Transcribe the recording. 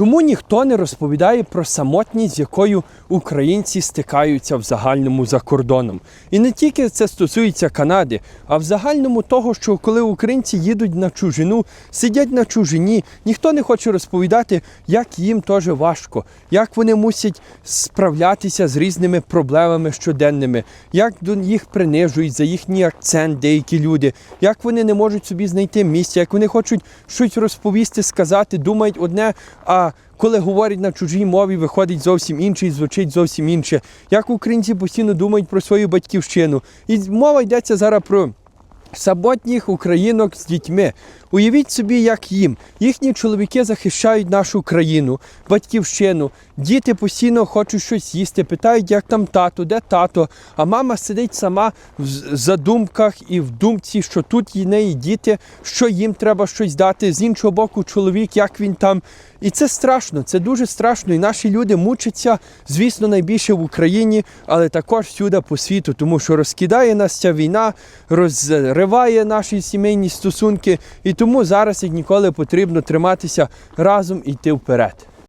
Тому ніхто не розповідає про самотність, з якою українці стикаються в загальному за кордоном. І не тільки це стосується Канади, а в загальному того, що коли українці їдуть на чужину, сидять на чужині, ніхто не хоче розповідати, як їм теж важко, як вони мусять справлятися з різними проблемами щоденними, як їх принижують за їхній акцент деякі люди, як вони не можуть собі знайти місця, як вони хочуть щось розповісти, сказати, думають одне, а коли говорять на чужій мові, виходить зовсім інше і звучить зовсім інше. Як українці постійно думають про свою батьківщину. І мова йдеться зараз про самотніх українок з дітьми. Уявіть собі, як їм. Їхні чоловіки захищають нашу країну, батьківщину. Діти постійно хочуть щось їсти, питають, як там тато, де тато. А мама сидить сама в задумках і в думці, що тут є неї діти, що їм треба щось дати. З іншого боку, чоловік, як він там. І це страшно, це дуже страшно. І наші люди мучаться, звісно, найбільше в Україні, але також всюди по світу, тому що розкидає нас ця війна, розриває наші сімейні стосунки. І тому зараз, як ніколи, потрібно триматися разом і йти вперед.